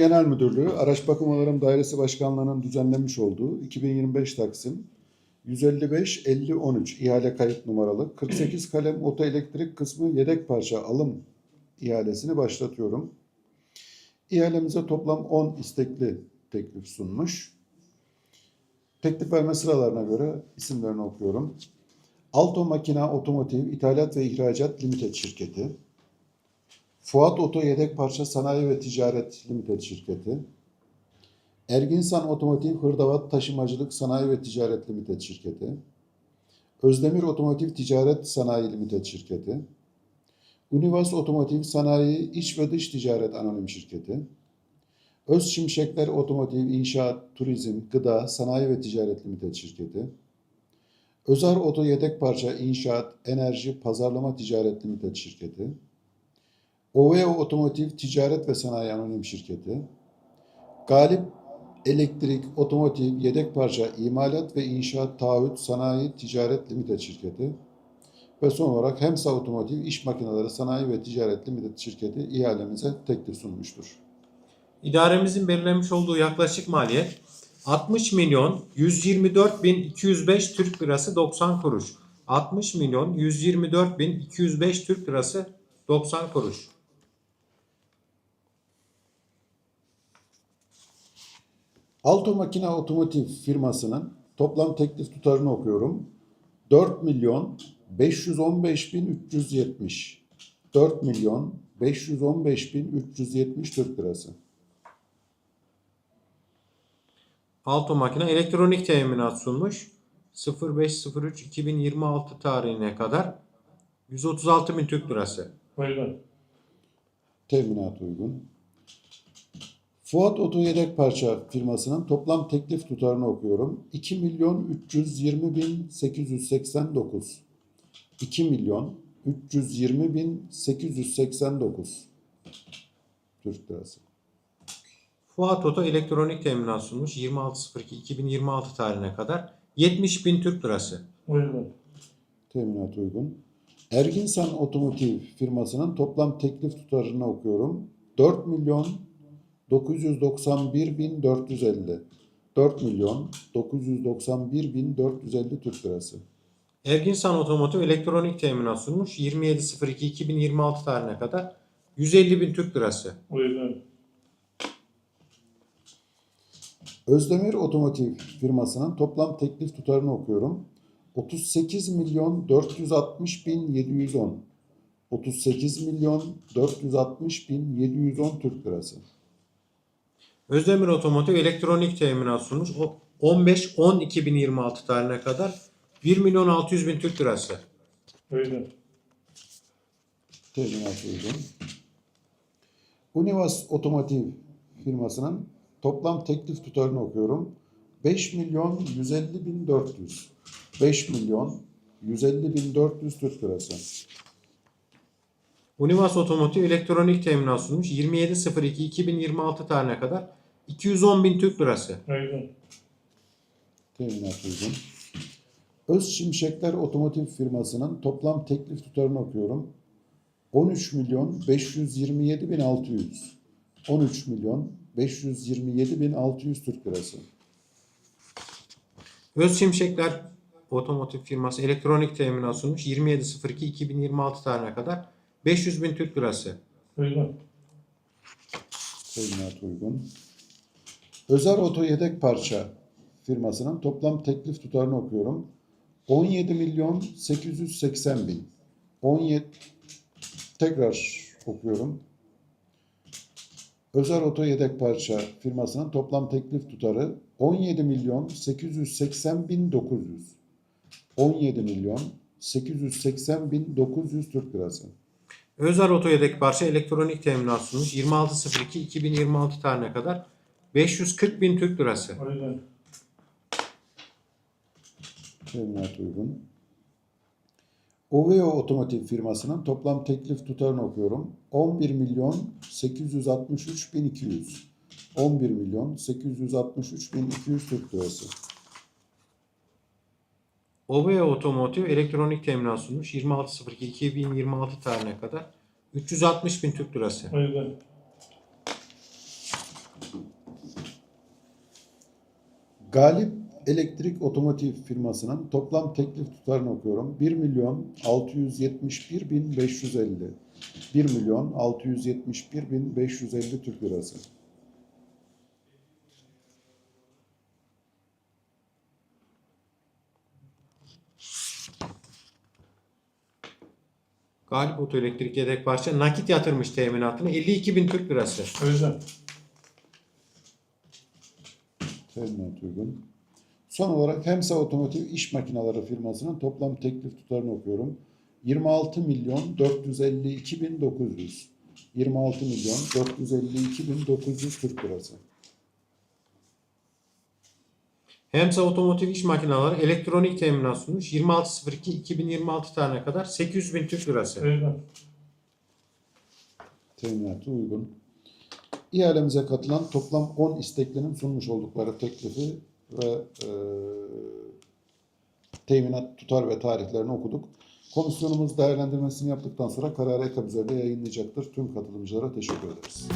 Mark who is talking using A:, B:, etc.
A: Genel Müdürlüğü Araç Bakım Onarım Dairesi Başkanlığı'nın düzenlemiş olduğu 2025 Taksim 155 50 13 ihale kayıt numaralı 48 kalem otoelektrik kısmı yedek parça alım ihalesini başlatıyorum. İhalemize toplam 10 istekli teklif sunmuş. Teklif verme sıralarına göre isimlerini okuyorum. Alto Makina Otomotiv İthalat ve İhracat Limited Şirketi. Fuat Oto Yedek Parça Sanayi ve Ticaret Limited Şirketi. Erginsan Otomotiv Hırdavat Taşımacılık Sanayi ve Ticaret Limited Şirketi. Özdemir Otomotiv Ticaret Sanayi Limited Şirketi. Univas Otomotiv Sanayi İç ve Dış Ticaret Anonim Şirketi. Öz Şimşekler Otomotiv İnşaat, Turizm, Gıda, Sanayi ve Ticaret Limited Şirketi. Özer Oto Yedek Parça İnşaat, Enerji, Pazarlama Ticaret Limited Şirketi. Oveo Otomotiv Ticaret ve Sanayi Anonim Şirketi. Galip Elektrik, Otomotiv, Yedek Parça, İmalat ve İnşaat Taahhüt Sanayi Ticaret Limited Şirketi. Ve son olarak Hemsa Otomotiv İş Makineleri Sanayi ve Ticaret Limited Şirketi ihalemize teklif sunmuştur.
B: İdaremizin belirlemiş olduğu yaklaşık maliyet 60 milyon 124 bin 205 Türk lirası 90 kuruş. 60 milyon 124 bin 205 Türk lirası 90 kuruş.
A: Alto Makina Otomotiv firmasının toplam teklif tutarını okuyorum. 4 milyon 515 bin 370. 4 milyon 515 bin 370 Türk lirası.
B: Alto makine elektronik teminat sunmuş. 0503-2026 tarihine kadar 136 bin Türk lirası.
C: Uygun.
A: Teminat uygun. Fuat Oto Yedek Parça firmasının toplam teklif tutarını okuyorum. 2 milyon 320 bin 889. 2 milyon 320 bin 889 Türk lirası.
B: Fuat Oto elektronik teminat sunmuş 26.02.2026 tarihine kadar 70 bin Türk lirası.
C: Uygun.
A: Teminat uygun. Erginsan Otomotiv firmasının toplam teklif tutarını okuyorum. 4 milyon 991 bin 450. 4 milyon 991 bin 450 Türk lirası.
B: Erginsan Otomotiv elektronik teminat sunmuş 27.02.2026 tarihine kadar 150 bin Türk lirası.
C: Uygun.
A: Özdemir Otomotiv firmasının toplam teklif tutarını okuyorum. 38 milyon 460 bin 710. 38 milyon 460 bin 710 Türk lirası.
B: Özdemir Otomotiv elektronik teminat sunmuş O 15.10.2026 tarihine kadar 1 milyon 600 bin Türk lirası.
C: Uygun.
A: Teminat uygun. Univas Otomotiv firmasının toplam teklif tutarını okuyorum. 5 milyon 150 bin 400. 5 milyon 150 bin 400 Türk lirası.
B: Univas Otomotiv elektronik teminat sunmuş 27.02.2026 tarihine kadar 210 bin Türk lirası.
C: Uygun.
A: Teminat uygun. Öz Şimşekler Otomotiv firmasının toplam teklif tutarını okuyorum. 13 milyon 527 bin 600. 13 milyon 527 bin 600 Türk lirası.
B: Öz Şimşekler Otomotiv firması elektronik teminat sunmuş 27.02.2026 tarihine kadar 500 bin Türk lirası.
C: Uygun.
A: Teminat uygun. Özer Oto Yedek Parça firmasının toplam teklif tutarını okuyorum. 17 milyon 880 bin. 17 tekrar okuyorum. Özer Oto Yedek Parça firmasının toplam teklif tutarı 17 milyon 880 bin 900. 17 milyon 880 bin 900 Türk lirası.
B: Özer Oto Yedek Parça elektronik teminat sunmuş 26.02.2026 tarihine kadar 540 bin Türk lirası.
C: Uygun.
A: Teminat uygun. Oveo Otomotiv firmasının toplam teklif tutarını okuyorum. 11 milyon 863 bin 200. 11 milyon 863 bin 200 Türk lirası.
B: Oveo Otomotiv elektronik teminat sunmuş 26.02.2026 tarihine kadar 360 bin Türk lirası.
C: Uygun.
A: Galip Elektrik Otomotiv firmasının toplam teklif tutarını okuyorum. 1 milyon 671 bin 550. 1 milyon 671 bin 550 Türk lirası.
B: Galip Otoelektrik yedek parça nakit yatırmış teminatını 52 bin Türk lirası.
C: Özel.
A: Teminat uygun. Son olarak Hemsa Otomotiv İş Makineleri firmasının toplam teklif tutarını okuyorum. 26 milyon 452 bin 900. 26 milyon 452 bin 900 Türk lirası.
B: Hemsa Otomotiv İş Makineleri elektronik teminat sunmuş 26.02.2026 tarihine kadar 800 bin Türk lirası.
C: Özel.
A: Teminatı uygun. İhalemize katılan toplam 10 isteklinin sunmuş oldukları teklifi ve e, teminat tutar ve tarihlerini okuduk. Komisyonumuz değerlendirmesini yaptıktan sonra kararı ekab üzerinde yayınlayacaktır. Tüm katılımcılara teşekkür ederiz.